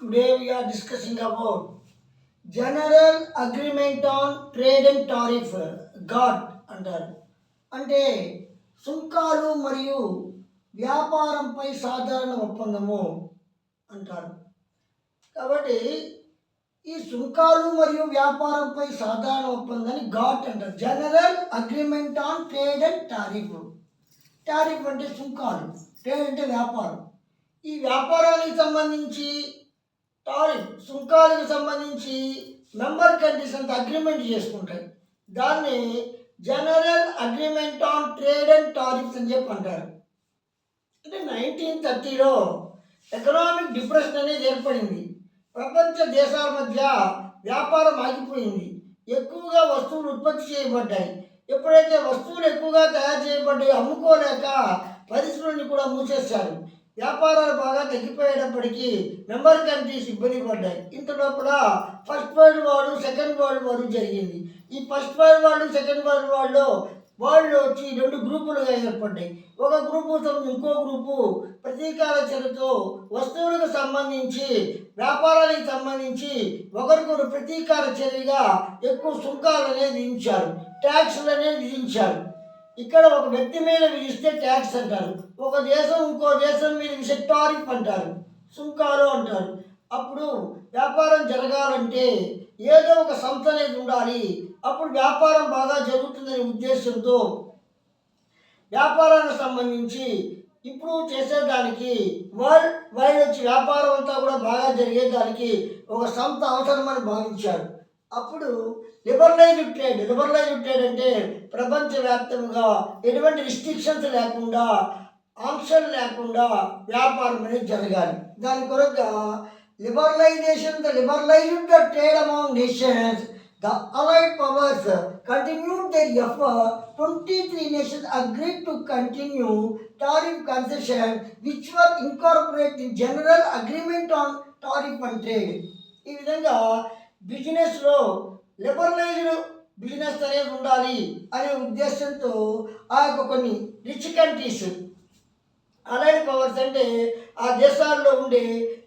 Today we are discussing about General Agreement on Trade and Tariff GATT అంటారు అంటే సుంకాలు మరియు వ్యాపారంపై సాధారణ ఒప్పందము అంటారు. కాబట్టి ఈ సుంకాలు మరియు వ్యాపారంపై సాధారణ ఒప్పందాన్ని ఘాట్ అంటారు. General agreement on trade and tariff tariff అంటే సుంకాలు ట్రేడ్ అంటే వ్యాపారం. ఈ వ్యాపారానికి సంబంధించి టారిఫ్ సుంకాలకు సంబంధించి మెంబర్ కంట్రీస్ అగ్రిమెంట్ చేసుకుంటాయి. దాన్ని general agreement on trade and tariffs అని చెప్పి అంటారు. అంటే నైన్టీన్ థర్టీలో ఎకనామిక్ డిప్రెషన్ అనేది ఏర్పడింది. ప్రపంచ దేశాల మధ్య వ్యాపారం ఆగిపోయింది. ఎక్కువగా వస్తువులు ఉత్పత్తి చేయబడ్డాయి. ఎప్పుడైతే వస్తువులు ఎక్కువగా తయారు చేయబడ్డాయి అమ్ముకోలేక పరిశ్రమని కూడా మూసేశారు. వ్యాపారాలు బాగా తగ్గిపోయేటప్పటికీ మెంబర్ కంట్రీస్ ఇబ్బంది పడ్డాయి. ఇంత లోపల first world war second world war జరిగింది. ఈ first world war second world వార్లో వాళ్ళు వచ్చి రెండు గ్రూపులుగా ఏర్పడ్డాయి. ఒక గ్రూపు ఇంకో గ్రూపు ప్రతీకార చర్యతో వస్తువులకు సంబంధించి వ్యాపారానికి సంబంధించి ఒకరికొకరు ప్రతీకార చర్యగా ఎక్కువ సుంకాలు అనేది విధించారు. ట్యాక్స్లు అనేది విధించారు. ఇక్కడ ఒక వ్యక్తి మీద విధిస్తే ట్యాక్స్ అంటారు. ఒక దేశం ఇంకో దేశం మీద విధిస్తే టారిఫ్ అంటారు సుంకాలు అంటారు. అప్పుడు వ్యాపారం జరగాలంటే ఏదో ఒక సంస్థ అనేది ఉండాలి. అప్పుడు వ్యాపారం బాగా జరుగుతుందనే ఉద్దేశంతో వ్యాపారానికి సంబంధించి ఇప్పుడు చేసేదానికి వరల్డ్ వైడ్ వచ్చి వ్యాపారం అంతా కూడా బాగా జరిగేదానికి ఒక సంస్థ అవసరమని భావించారు. అప్పుడు లిబరలైజ్డ్ ట్రేడ్ లిబరలైజ్డ్ ట్రేడ్ అంటే ప్రపంచవ్యాప్తంగా ఎటువంటి రిస్ట్రిక్షన్స్ లేకుండా ఆంక్షలు లేకుండా వ్యాపారం అనేది జరగాలి. దాని కొరకు liberalization the liberalized trade amount nations the allied powers continue their offer twenty three nations agree to continue tariff concession which were incorporate in general agreement on tariff and trade ఈ విధంగా బిజినెస్లో లిబరలైజ్డ్ బిజినెస్ అనేది ఉండాలి అనే ఉద్దేశంతో ఆ యొక్క కొన్ని రిచ్ కంట్రీస్ అలైడ్ పవర్స్ అంటే ఆ దేశాల్లో ఉండే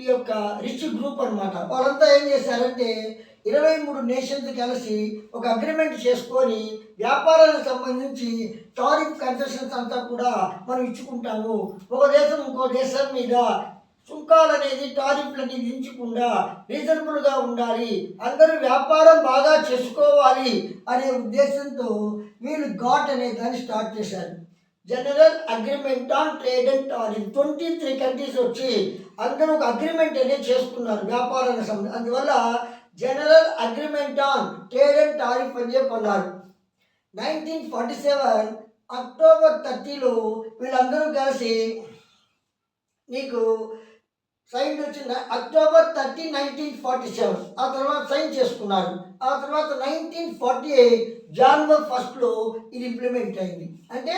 ఈ యొక్క రిచ్ గ్రూప్ అన్నమాట. వాళ్ళంతా ఏం చేశారంటే ఇరవై మూడు నేషన్స్ కలిసి ఒక అగ్రిమెంట్ చేసుకొని వ్యాపారానికి సంబంధించి టారిఫ్ కన్సెషన్స్ అంతా కూడా మనం ఇచ్చుకుంటాము. ఒక దేశం ఇంకో దేశం మీద సుంకాలు అనేది టారిఫ్లు అనేది రీజనబుల్గా ఉండాలి. అందరూ వ్యాపారం బాగా చేసుకోవాలి అనే ఉద్దేశంతో వీళ్ళు ఘాట్ అనే దాన్ని స్టార్ట్ చేశారు. General agreement on trade and tariff twenty three countries వచ్చి అందరూ ఒక అగ్రిమెంట్ అనేది చేసుకున్నారు వ్యాపారానికి సంబంధించి అందువల్ల general agreement on trade and tariff అని చెప్పి అన్నారు. నైన్టీన్ ఫార్టీ సెవెన్ అక్టోబర్ థర్టీలో వీళ్ళందరూ కలిసి నీకు సైన్ వచ్చిన October thirty nineteen forty seven. ఆ తర్వాత సైన్ చేసుకున్నారు. ఆ తర్వాత నైన్టీన్ ఫార్టీ ఎయిట్ జనవరి ఫస్ట్లో ఇది ఇంప్లిమెంట్ అయింది. అంటే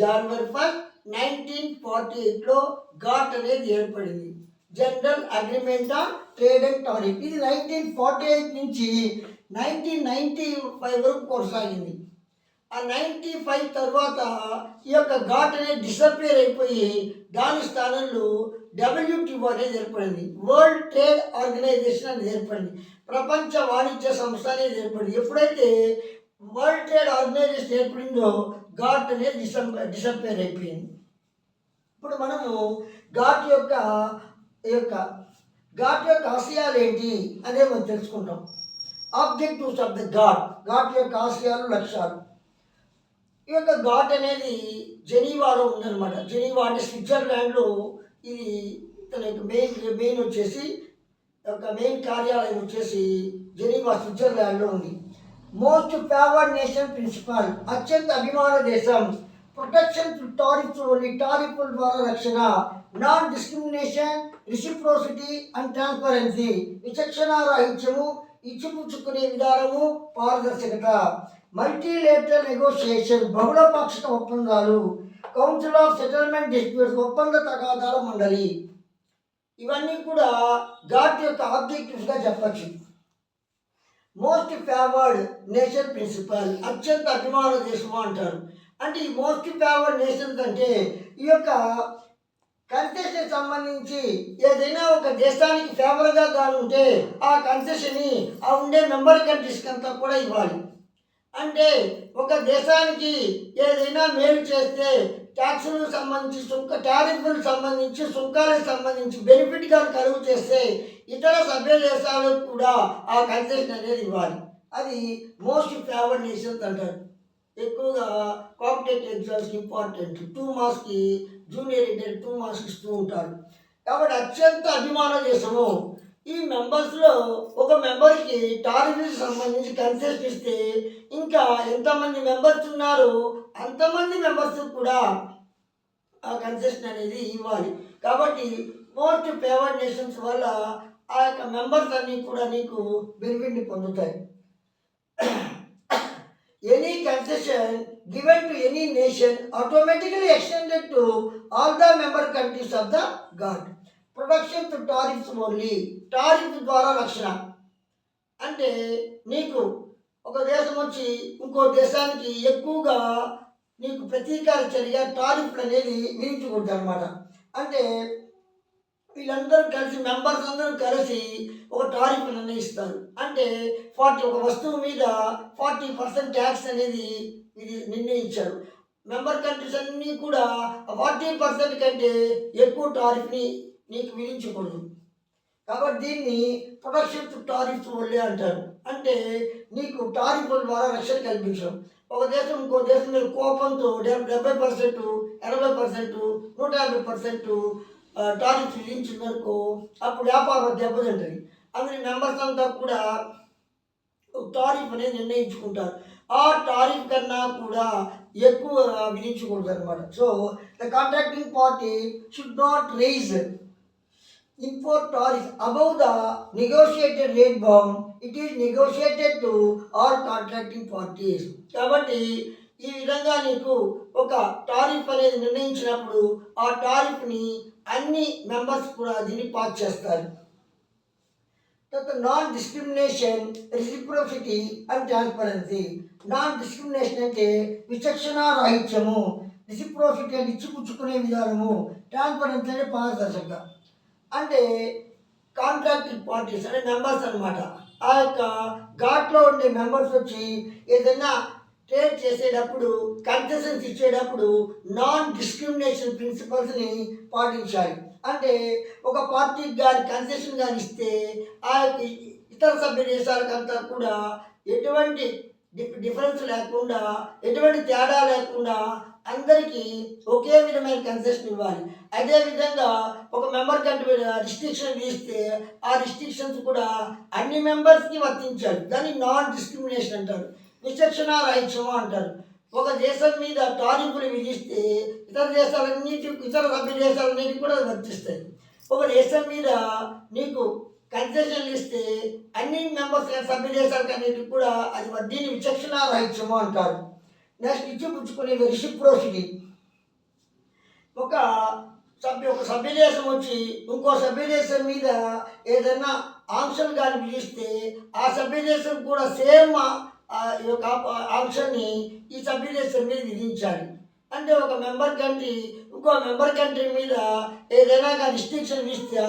జనవరి ఫస్ట్ నైన్టీన్ ఫార్టీ ఎయిట్లో ఘాట్ అనేది ఏర్పడింది. General agreement on trade and tariff ఇది నైన్టీన్ ఫార్టీ ఎయిట్ నుంచి నైన్టీన్ నైన్టీ ఫైవ్ వరకు కొనసాగింది. ఆ నైంటీ ఫైవ్ తర్వాత ఈ యొక్క ఘాట్ అనేది డిసపియర్ అయిపోయి దాని స్థానంలో డబ్ల్యూటీఓ అనేది ఏర్పడింది. వరల్డ్ ట్రేడ్ ఆర్గనైజేషన్ అనేది ఏర్పడింది. ప్రపంచ వాణిజ్య సంస్థ అనేది ఏర్పడింది. ఎప్పుడైతే వరల్డ్ ట్రేడ్ ఆర్గనైజేషన్ ఏర్పడిందో ఘాట్ అనేది డిసం డిసపియర్ అయిపోయింది. ఇప్పుడు మనము ఘాట్ యొక్క ఈ యొక్క ఘాట్ యొక్క ఆశయాలు ఏంటి అనేది మనం తెలుసుకుంటాం. Objectives of the GATT. GATT యొక్క ఆశయాలు లక్ష్యాలు. ఈ యొక్క ఘాట్ అనేది జెనీవాలో ఉందన్నమాట. జెనీవా అంటే స్విట్జర్లాండ్లో ఇది తన యొక్క మెయిన్ మెయిన్ వచ్చేసి యొక్క మెయిన్ కార్యాలయం వచ్చేసి జెనీవా స్విట్జర్లాండ్లో ఉంది. మోస్ట్ ఫేవర్డ్ నేషన్ ప్రిన్సిపల్ అత్యంత అభిమాన దేశం. ప్రొటెక్షన్ టారిఫ్ ఓన్లీ టారిఫ్ల ద్వారా రక్షణ non discrimination reciprocity and transparency విచక్షణ రాహిత్యము ఇచ్చిపుచ్చుకునే విధానము పారదర్శకత. మల్టీలేటరల్ నెగోషియేషన్ బహుళపాక్షిక ఒప్పందాలు కౌన్సిల్ ఆఫ్ సెటిల్మెంట్ డిస్ప్యూట్స్ ఒప్పంద తగాదాల మండలి. ఇవన్నీ కూడా ఘాట్ యొక్క ఆబ్జెక్టివ్స్గా చెప్పచ్చు. మోస్ట్ ఫేవర్డ్ నేషన్ ప్రిన్సిపల్ అత్యంత అభిమాన దేశము అంటారు. అంటే ఈ మోస్ట్ ఫేవర్డ్ నేషన్స్ అంటే ఈ యొక్క కన్సెషన్ సంబంధించి ఏదైనా ఒక దేశానికి ఫేవర్గా కానుంటే ఆ కన్సెషన్ని ఆ ఉండే మెంబర్ కంట్రీస్కి అంతా కూడా ఇవ్వాలి. అంటే ఒక దేశానికి ఏదైనా మేలు చేస్తే ట్యాక్సులకు సంబంధించి సుంక టారిఫ్లకు సంబంధించి సుంకాలకు సంబంధించి బెనిఫిట్గా కలుగు చేస్తే ఇతర సభ్య దేశాలకు కూడా ఆ కన్సెషన్ అనేది ఇవ్వాలి. అది మోస్ట్ ఫేవర్ నేషన్స్ అంటారు. ఎక్కువగా కాంపిటేటివ్ ఎగ్జామ్స్కి ఇంపార్టెంట్ టూ మార్క్స్కి జూనియర్ ఇంటర్ టూ మార్క్స్ ఇస్తూ ఉంటారు. కాబట్టి అత్యంత అభిమాన దేశము ఈ మెంబర్స్లో ఒక మెంబర్కి టార్గెట్ సంబంధించి కన్సెషన్ ఇస్తే ఇంకా ఎంతమంది మెంబర్స్ ఉన్నారు అంతమంది మెంబర్స్ కూడా ఆ కన్సెషన్ అనేది ఇవ్వాలి. కాబట్టి మోస్ట్ ఫేవర్డ్ నేషన్స్ వల్ల ఆ యొక్క మెంబర్స్ అన్నీ కూడా నీకు బెనిఫిట్ని పొందుతాయి. Any concession given to any nation automatically extended to all the member countries of the GATT protection to tariffs only tariff ద్వారా రక్షణ. అంటే నీకు ఒక దేశం వచ్చి ఇంకో దేశానికి ఎక్కువగా నీకు ప్రతీకార చర్య టారిఫ్లు అనేది విధించకూడదు అనమాట అంటే వీళ్ళందరూ కలిసి మెంబర్స్ అందరూ కలిసి ఒక టారిఫ్ నిర్ణయిస్తారు. అంటే ఫార్టీ ఒక వస్తువు మీద ఫార్టీ పర్సెంట్ ట్యాక్స్ అనేది ఇది నిర్ణయించారు. మెంబర్ కంట్రీస్ అన్నీ కూడా ఫార్టీ పర్సెంట్ కంటే ఎక్కువ టారిఫ్ని నీకు విధించకూడదు కాబట్టి దీన్ని ప్రొడక్షన్ టారిఫ్ వల్లే అంటారు. అంటే నీకు టారిఫ్ల ద్వారా రక్షణ కల్పించడం. ఒక దేశం ఇంకో దేశం మీద కోపంతో డెబ్బై పర్సెంట్ ఎనభై పర్సెంట్ నూట యాభై పర్సెంట్ టారిఫ్ విధించిందనుకో అప్పుడు వ్యాపారం దెబ్బతింటుంది. అందుకని మెంబర్స్ అంతా కూడా టారిఫ్ అనేది నిర్ణయించుకుంటారు. ఆ టారిఫ్ కన్నా కూడా ఎక్కువ విధించకూడదు అనమాట so the contracting party should not raise import tariff above the negotiated rate bound it is negotiated to all contracting parties. కాబట్టి ఈ విధంగా నీకు ఒక టారిఫ్ అనేది నిర్ణయించినప్పుడు ఆ టారిఫ్ని అన్ని మెంబర్స్ కూడా దీన్ని పాస్ చేస్తారు. తర్వాత non discrimination reciprocity and transparency non discrimination అంటే విచక్షణ రాహిత్యము. రెసిప్రోసిటీ అంటే ఇచ్చిపుచ్చుకునే విధానము. ట్రాన్స్పరెన్సీ అంటే పారదర్శకత. అంటే కాంట్రాక్టింగ్ పార్టీస్ అంటే మెంబర్స్ అన్నమాట. ఆ యొక్క ఘాట్లో ఉండే మెంబర్స్ వచ్చి ఏదైనా ట్రేడ్ చేసేటప్పుడు కన్సెషన్స్ ఇచ్చేటప్పుడు నాన్ డిస్క్రిమినేషన్ ప్రిన్సిపల్స్ని పాటించాలి. అంటే ఒక పార్టీకి కానీ కన్సెషన్ కానీ ఇస్తే ఆ యొక్క ఇతర సభ్య దేశాలకంతా కూడా ఎటువంటి డిఫరెన్స్ లేకుండా ఎటువంటి తేడా లేకుండా అందరికీ ఒకే విధమైన కన్సెషన్ ఇవ్వాలి. అదేవిధంగా ఒక మెంబర్ కంటే రిస్ట్రిక్షన్ ఇస్తే ఆ రిస్ట్రిక్షన్స్ కూడా అన్ని మెంబర్స్కి వర్తించాలి. దాన్ని నాన్ డిస్క్రిమినేషన్ అంటారు. విచక్షణ రాహిత్యము అంటారు. ఒక దేశం మీద టారిఫ్లు విధిస్తే ఇతర దేశాలన్నిటి ఇతర సభ్య దేశాలన్నిటి కూడా అది వర్తిస్తాయి. ఒక దేశం మీద నీకు కన్సెషన్లు ఇస్తే అన్ని మెంబర్స్ సభ్య దేశాలకు అన్నిటికి కూడా అది వ- దీన్ని విచక్షణ రాహిత్యము అంటారు. నెక్స్ట్ ఇచ్చి పుచ్చుకునే రిసిప్రోసిటీ. ఒక సభ్య ఒక సభ్యదేశం వచ్చి ఇంకో సభ్యదేశం మీద ఏదైనా ఆంక్షలు కానీ విధిస్తే ఆ సభ్యదేశం కూడా సేమ్ ఈ యొక్క ఆంక్షన్ని ఆంక్షల్ని ఈ సభ్యదేశం మీద విధించాలి. అంటే ఒక మెంబర్ కంట్రీ ఇంకో మెంబర్ కంట్రీ మీద ఏదైనా కానీ రిస్ట్రిక్షన్ విధిస్తే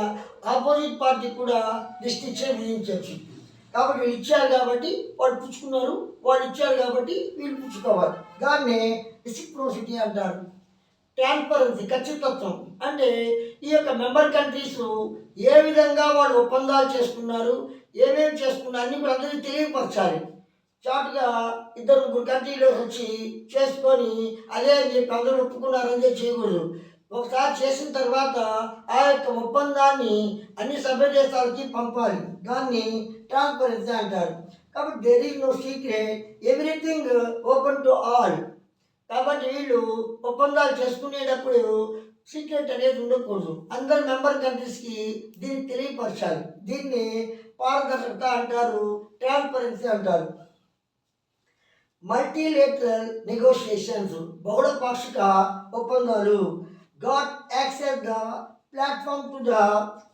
ఆపోజిట్ పార్టీ కూడా రిస్ట్రిక్షన్ విధించవచ్చు. కాబట్టి వీళ్ళు ఇచ్చారు కాబట్టి వాళ్ళు పుచ్చుకున్నారు. వాళ్ళు ఇచ్చారు కాబట్టి వీళ్ళు పుచ్చుకోవాలి. దాన్నే రెసిప్రోసిటీ అంటారు. ట్రాన్స్పరెన్సీ ఖచ్చితత్వం. అంటే ఈ యొక్క మెంబర్ కంట్రీస్ ఏ విధంగా వాళ్ళు ఒప్పందాలు చేసుకున్నారు ఏమేమి చేసుకున్నారు అన్ని కూడా అందరికీ తెలియపరచాలి. చాటుగా ఇద్దరు ముగ్గురు కంట్రీలో వచ్చి చేసుకొని అదే అని చెప్పి అందరూ ఒప్పుకున్నారని చేయకూడదు. ఒకసారి చేసిన తర్వాత ఆ యొక్క ఒప్పందాన్ని అన్ని సభ్య దేశాలకి పంపాలి. దాన్ని ట్రాన్స్పరెన్సీ అంటారు. కాబట్టి there is no secret everything open to all కాబట్టి వీళ్ళు ఒప్పందాలు చేసుకునేటప్పుడు సీక్రెట్ అనేది ఉండకూడదు. అందరు మెంబర్ కంట్రీస్కి దీన్ని తెలియపరచాలి. దీన్ని పారదర్శకత అంటారు ట్రాన్స్పరెన్సీ అంటారు. మల్టీలేటరల్ నెగోషియేషన్స్ బహుళపాక్షిక ఒప్పందాలు. GATT access the platform to the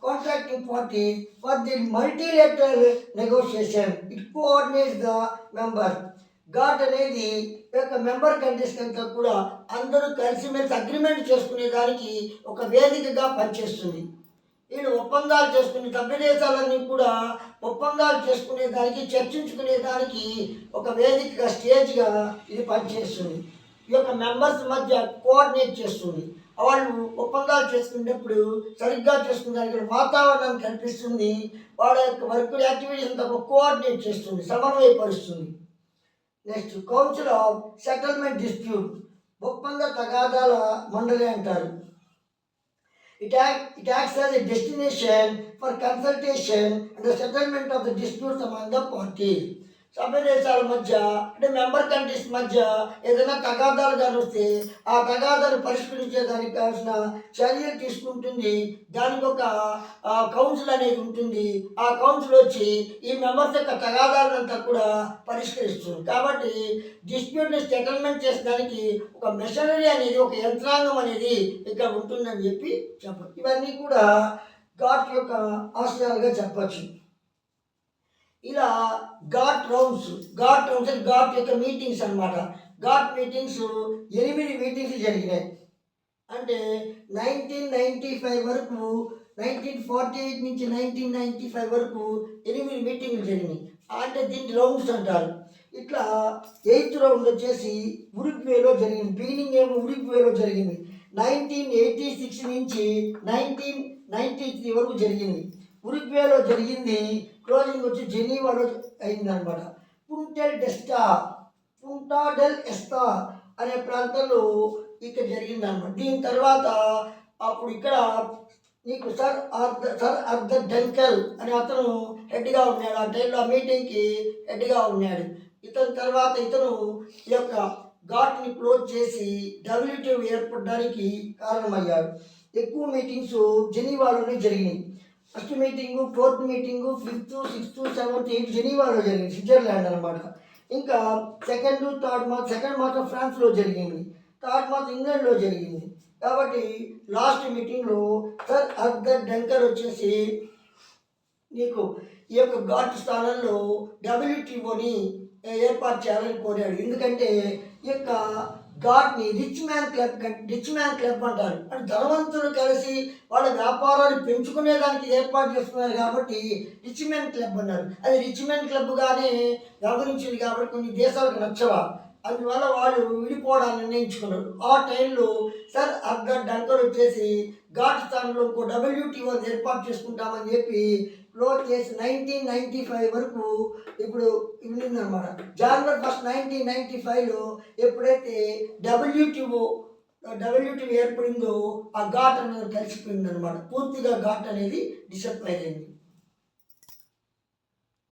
contracting party for the multilateral negotiation it coordinates the member GATT అనేది ఈ యొక్క మెంబర్ కంట్రీస్ అంతా కూడా అందరూ కలిసిమెలిసి అగ్రిమెంట్ చేసుకునే దానికి ఒక వేదికగా పనిచేస్తుంది. వీళ్ళు ఒప్పందాలు చేసుకుని సభ్య దేశాలన్నీ కూడా ఒప్పందాలు చేసుకునే దానికి చర్చించుకునే దానికి ఒక వేదికగా స్టేజ్గా ఇది పనిచేస్తుంది. ఈ యొక్క మెంబర్స్ మధ్య కోఆర్డినేట్ చేస్తుంది. వాళ్ళు ఒప్పందాలు చేసుకునేటప్పుడు సరిగ్గా చేసుకునే వాతావరణం కల్పిస్తుంది వాళ్ళ యొక్క వర్క్ యాక్టివిటీస్ అంతా కోఆర్డినేట్ చేస్తుంది సమన్వయపరుస్తుంది. Next council of settlement dispute ఒప్పంద తగాదాల మండలి అంటారు. It act it acts as a destination for consultation and the settlement of the disputes among the party సభ్య దేశాల మధ్య అంటే మెంబర్ కంట్రీస్ మధ్య ఏదైనా తగాదాలు కానీ వస్తే ఆ తగాదాలు పరిష్కరించేదానికి కావాల్సిన చర్యలు తీసుకుంటుంది. దానికి ఒక కౌన్సిల్ అనేది ఉంటుంది. ఆ కౌన్సిల్ వచ్చి ఈ మెంబర్స్ యొక్క తగాదాలంతా కూడా పరిష్కరిస్తుంది. కాబట్టి డిస్ప్యూట్ని సెటిల్మెంట్ చేసడానికి ఒక మెషనరీ అనేది ఒక యంత్రాంగం అనేది ఇక్కడ ఉంటుందని చెప్పి చెప్పచ్చు ఇవన్నీ కూడా ఘాట్ యొక్క ఆశయాలుగా చెప్పచ్చు. ఇలా ఘాట్ రౌండ్స్ ఘాట్ రౌండ్స్ అంటే ఘాట్ యొక్క మీటింగ్స్ అన్నమాట. ఘాట్ మీటింగ్స్ ఎనిమిది మీటింగ్స్ జరిగినాయి. అంటే నైన్టీన్ నైంటీ ఫైవ్ వరకు నైన్టీన్ ఫార్టీ ఎయిట్ నుంచి నైన్టీన్ నైంటీ ఫైవ్ వరకు ఎనిమిది మీటింగ్లు జరిగినాయి. అంటే దీన్ని రౌండ్స్ అంటారు. ఇట్లా ఎయిత్ రౌండ్ వచ్చేసి ఉరుగ్వేలో జరిగింది. బిగినింగ్ ఏమో ఉరుగ్వేలో జరిగింది. నైన్టీన్ ఎయిటీ సిక్స్ నుంచి నైన్టీన్ నైంటీ త్రీ వరకు జరిగింది. ఉరుగ్వేలో జరిగింది క్లోజింగ్ వచ్చి జెనీవాలో అయిందనమాట. పుంటెల్ డెస్టా పుంటా డెల్ ఎస్తా అనే ప్రాంతంలో ఇక్కడ జరిగిందనమాట. దీని తర్వాత అప్పుడు ఇక్కడ నీకు సర్ అర్ధ సర్ అర్ధ డెంకల్ అనే అతను హెడ్గా ఉన్నాడు. ఆ టైంలో ఆ మీటింగ్కి హెడ్గా ఉన్నాడు. ఇతని తర్వాత ఇతను ఈ యొక్క ఘాట్ని క్లోజ్ చేసి డబ్ల్యూటీఓ ఏర్పడడానికి కారణమయ్యాడు. ఎక్కువ మీటింగ్స్ జెనీవాలోనే జరిగినాయి. First meeting fourth meeting fifth sixth seventh eighth జెనీవాలో జరిగింది స్విట్జర్లాండ్ అనమాట ఇంకా సెకండ్ థర్డ్ మార్చ్ సెకండ్ మాత్రం ఫ్రాన్స్లో జరిగింది థర్డ్ మార్చ్ ఇంగ్లాండ్లో జరిగింది. కాబట్టి లాస్ట్ మీటింగ్లో సర్ అర్దర్ డంకర్ వచ్చేసి నీకు ఈ యొక్క ఘాట్ స్థానంలో డబ్ల్యూటీఓని ఏర్పాటు చేయాలని కోరాడు. ఎందుకంటే ఈ యొక్క ఘాట్ని rich man club rich man club అంటారు. అంటే ధనవంతులు కలిసి వాళ్ళ వ్యాపారాన్ని పెంచుకునేదానికి ఏర్పాటు చేస్తున్నారు కాబట్టి రిచ్ మ్యాన్ క్లబ్ అన్నారు. అది రిచ్ మ్యాన్ క్లబ్గానే వ్యవహరించింది కాబట్టి కొన్ని దేశాలకు నచ్చవా? అందువల్ల వాళ్ళు విడిపోవడాన్ని నిర్ణయించుకున్నారు. ఆ టైంలో సార్ అర్ధ డంకర్ వచ్చేసి ఘాట్ స్థానంలో ఇంకో డబ్ల్యూటీఓ ఏర్పాటు చేసుకుంటామని చెప్పి క్లోజ్ చేసి నైన్టీన్ నైంటీ ఫైవ్ వరకు ఇప్పుడు ఉండిందనమాట జనవరి ఫస్ట్ నైన్టీన్ నైన్టీ ఫైవ్లో ఎప్పుడైతే డబ్ల్యూటీఓ డబ్ల్యూటీఓ ఏర్పడిందో ఆ ఘాట్ అనేది కలిసిపోయింది అనమాట పూర్తిగా ఘాట్ అనేది డిసప్పైర్ అయింది.